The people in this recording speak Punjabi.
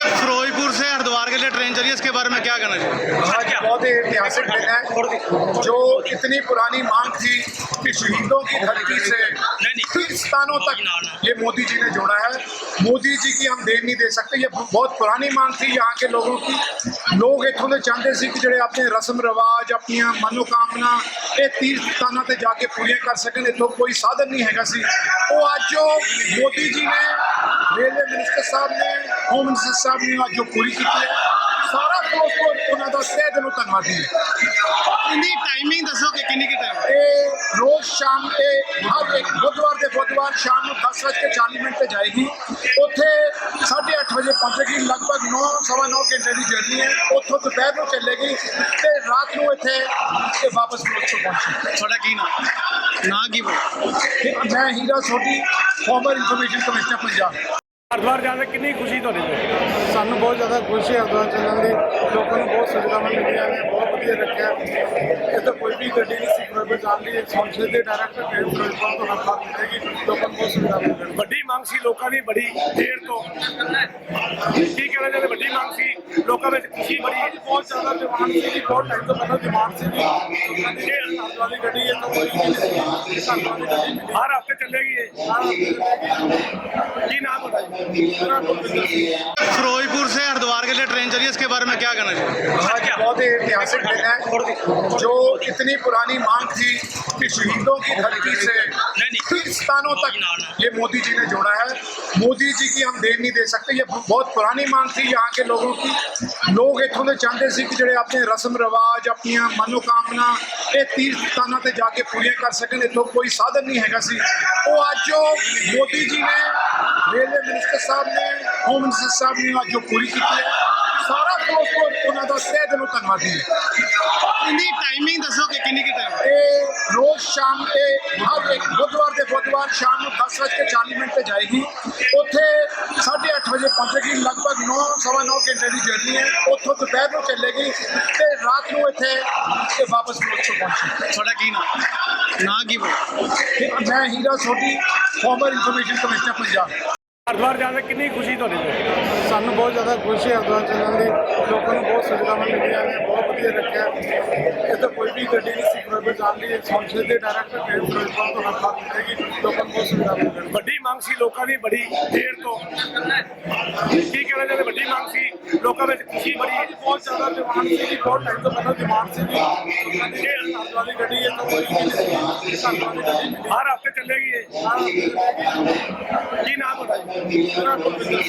फिरोजपुर से हरिद्वार के लिए ट्रेन चली इसके बारे में क्या कहना चाहिए हाँ बहुत ही ऐतिहासिक ट्रेन है जो इतनी पुरानी मांग थी कि शहीदों की धरती से तीर्थ स्थानों तक ये मोदी जी ने जोड़ा है मोदी जी की हम देन नहीं दे सकते ये बहुत पुरानी मांग थी यहाँ के लोगों की ਲੋਕ ਇੱਥੋਂ ਦੇ ਚਾਹੁੰਦੇ ਸੀ ਕਿ ਜਿਹੜੇ ਆਪਣੇ ਰਸਮ ਰਿਵਾਜ ਆਪਣੀਆਂ ਮਨੋਕਾਮਨਾ ਇਹ ਤੀਰਥ ਸਥਾਨਾਂ ਤੇ ਜਾ ਕੇ ਪੂਰੀਆਂ ਕਰ ਸਕਣ ਇੱਥੋਂ ਕੋਈ ਸਾਧਨ ਨਹੀਂ ਹੈਗਾ ਸੀ ਉਹ ਅੱਜ ਉਹ ਮੋਦੀ ਜੀ ਨੇ ਰੇਲਵੇ ਮਿਨਿਸਟਰ ਸਾਹਿਬ ਨੇ ਹੋਮ ਮਿਨਿਸਟਰ ਸਾਹਿਬ ਨੇ ਅੱਜ ਉਹ ਪੂਰੀ ਕੀਤੀ ਹੈ ਸਾਰਾ ਫਿਰੋਜ਼ਪੁਰ ਉਹਨਾਂ ਦਾ ਤਹਿ ਦਿਲੋਂ ਧੰਨਵਾਦੀ ਹੈ इनकी ਬਾਅਦ ਸ਼ਾਮ ਨੂੰ 10:40 ਮਿੰਟ ਤੇ ਜਾਏਗੀ। ਉੱਥੇ 8:30 ਵਜੇ ਪਹੁੰਚੇਗੀ ਲਗਭਗ 9 ਸਵਾ 9 ਘੰਟੇ ਦੀ ਜਰਨੀ ਹੈ। ਉੱਥੋਂ ਦੁਪਹਿਰ ਨੂੰ ਚੱਲੇਗੀ ਤੇ ਰਾਤ ਨੂੰ ਇੱਥੇ ਤੇ ਵਾਪਸ ਫਿਰੋਜ਼ਪੁਰ ਪਹੁੰਚੇਗੀ। ਤੁਹਾਡਾ ਕੀ ਨਾਮ? ਨਾ ਕੀ ਮੈਂ Hira Sodhi former information commissioner Punjab. Haridwar ਜਾਣ ਦੀ ਕਿੰਨੀ ਖੁਸ਼ੀ ਤੁਹਾਡੇ ਨੂੰ ਸਾਨੂੰ ਬਹੁਤ ਜ਼ਿਆਦਾ ਖੁਸ਼ੀ ਹੈ ਹਰਿਦੁਆਰ ਚੱਲਣ ਦੀ। ਲੋਕਾਂ ਨੂੰ ਬਹੁਤ ਸੁਵਿਧਾਵਾਂ ਮਿਲੀਆਂ ਨੇ ਬਹੁਤ ਵਧੀਆ ਰੱਖਿਆ ਇੱਥੇ ਕੋਈ ਵੀ ਗੱਡੀ ਨਹੀਂ ਸੀ ਫਿਰੋਜ਼ਪੁਰ ਜਾਣ ਲਈ। ਸੰਸਦ ਦੇ ਡਾਇਰੈਕਟ ਟ੍ਰੇਨ ਫਿਰੋਜ਼ਪੁਰ ਤੋਂ ਹਰਿਦੁਆਰ ਮਿਲੇਗੀ। ਲੋਕਾਂ ਨੂੰ ਬਹੁਤ ਸੁਵਿਧਾ ਮਿਲੇਗੀ ਵੱਡੀ ਮੰਗ ਸੀ ਲੋਕਾਂ ਦੀ ਬੜੀ ਦੇਰ ਤੋਂ। ਕੀ ਕਹਿਣਾ ਚਾਹੁੰਦੇ? ਵੱਡੀ ਮੰਗ ਸੀ ਲੋਕਾਂ ਵਿੱਚ ਖੁਸ਼ੀ ਬੜੀ ਹੈ। ਬਹੁਤ ਜ਼ਿਆਦਾ ਡਿਮਾਂਡ ਸੀ ਬਹੁਤ ਟਾਈਮ ਤੋਂ ਪਹਿਲਾਂ ਡਿਮਾਂਡ ਸੀ ਕਿ ਇਹ ਹਰਿਦੁਆਰ ਦੀ ਗੱਡੀ ਹੈ ਤਾਂ ਕੋਈ ਵੀ ਨਹੀਂ ਸੀ ਹਰਿਦੁਆਰ ਦੀ ਗੱਡੀ ਮਿਲੀ ਹਰ ਹਫ਼ਤੇ ਚੱਲੇਗੀ ਇਹ। ਕੀ ਨਾਮ फिरोजपुर से हरिद्वार के लिए ट्रेन चली है इसके बारे में क्या कहना चाहिए आज बहुत ही ऐतिहासिक दिन है जो इतनी पुरानी मांग थी कि शहीदों की धरती से तीर्थ स्थानों तक ये मोदी जी ने जोड़ा है मोदी जी की हम देन नहीं दे सकते ये बहुत पुरानी मांग थी यहाँ के लोगों की ਲੋਕ ਇੱਥੋਂ ਦੇ ਚਾਹੁੰਦੇ ਸੀ ਕਿ ਜਿਹੜੇ ਆਪਣੇ ਰਸਮ ਰਿਵਾਜ ਆਪਣੀਆਂ ਮਨੋਕਾਮਨਾ ਇਹ ਤੀਰਥ ਸਥਾਨਾਂ ਤੇ ਜਾ ਕੇ ਪੂਰੀਆਂ ਕਰ ਸਕਣ ਇੱਥੋਂ ਕੋਈ ਸਾਧਨ ਨਹੀਂ ਹੈਗਾ ਸੀ ਉਹ ਅੱਜ ਉਹ ਮੋਦੀ ਜੀ ਨੇ ਰੇਲਵੇ ਮਿਨਿਸਟਰ ਸਾਹਿਬ ਨੇ ਹੋਮ ਮਿਨਿਸਟਰ ਸਾਹਿਬ ਨੇ ਅੱਜ ਉਹ ਪੂਰੀ ਕੀਤੀ ਹੈ ਸਾਰਾ ਫਿਰੋਜ਼ਪੁਰ ਉਹਨਾਂ ਦਾ ਤਹਿ ਦਿਲੋਂ ਧੰਨਵਾਦੀ ਹੈ इनकी टाइमिंग दसो कि किन्नी की टाइम ਇਹ ਰੋਜ਼ ਸ਼ਾਮ ਤੇ ਹਰ ਇੱਕ ਬੁੱਧਵਾਰ ਦੇ ਬੁੱਧਵਾਰ ਸ਼ਾਮ ਨੂੰ 10 ਵਜੇ 40 ਮਿੰਟ ਤੇ ਜਾਏਗੀ। ਉੱਥੇ 8:30 ਵਜੇ ਪਹੁੰਚੇਗੀ ਲਗਭਗ 9 ਸਵਾ 9 ਘੰਟੇ ਦੀ ਜਰਨੀ ਹੈ। ਉੱਥੋਂ ਦੁਪਹਿਰ ਨੂੰ ਚੱਲੇਗੀ ਤੇ ਰਾਤ ਨੂੰ ਇੱਥੇ ਤੇ ਵਾਪਸ ਮੁਰਚੋ ਪਹੁੰਚੇਗੀ। ਤੁਹਾਡਾ ਕੀ ਨਾਮ? ਨਾ ਕੀ ਮੈਂ Hira Sodhi former information commissioner Punjab. Haridwar ਜਾਣ ਦੀ ਕਿੰਨੀ ਖੁਸ਼ੀ ਤੁਹਾਡੇ ਨੂੰ ਸਾਨੂੰ ਬਹੁਤ ਜ਼ਿਆਦਾ ਖੁਸ਼ੀ ਹੈ ਹਰਿਦੁਆਰ ਚੱਲਣ ਦੀ। ਲੋਕਾਂ ਨੂੰ ਬਹੁਤ ਸੁਵਿਧਾਵਾਂ ਮਿਲੀਆਂ ਨੇ ਬਹੁਤ ਵਧੀਆ ਰੱਖਿਆ ਇੱਥੇ ਕੋਈ ਵੀ ਗੱਡੀ ਨਹੀਂ ਸੀ ਫਿਰੋਜ਼ਪੁਰ ਜਾਣ ਲਈ ਸੰਸਦ ਦੇ ਡਾਇਰੈਕਟ ਟ੍ਰੇਨ ਫਿਰੋਜ਼ਪੁਰ ਤੋਂ ਹਰਿਦੁਆਰ ਮਿਲੇਗੀ। ਲੋਕਾਂ ਨੂੰ ਬਹੁਤ ਸੁਵਿਧਾ ਮਿਲੇਗੀ ਵੱਡੀ ਮੰਗ ਸੀ ਲੋਕਾਂ ਦੀ ਬੜੀ ਦੇਰ ਤੋਂ। ਕੀ ਕਹਿਣਾ ਚਾਹੁੰਦੇ? ਵੱਡੀ ਮੰਗ ਸੀ ਲੋਕਾਂ ਵਿੱਚ ਖੁਸ਼ੀ ਬੜੀ। ਬਹੁਤ ਜ਼ਿਆਦਾ ਡਿਮਾਂਡ ਸੀ ਬਹੁਤ ਟਾਈਮ ਤੋਂ ਪਹਿਲਾਂ ਡਿਮਾਂਡ ਸੀ ਕਿ ਇਹ ਹਰਿਦੁਆਰ ਦੀ ਗੱਡੀ ਹੈ ਤਾਂ ਕੋਈ ਨਹੀਂ ਸੀ। ਹਰ ਹਫ਼ਤੇ ਇਹ। ਕੀ ਨਾਮ ਤੁਹਾਡਾ ਜੀ? ਮੇਰਾ ਗੁਰਵਿੰਦਰ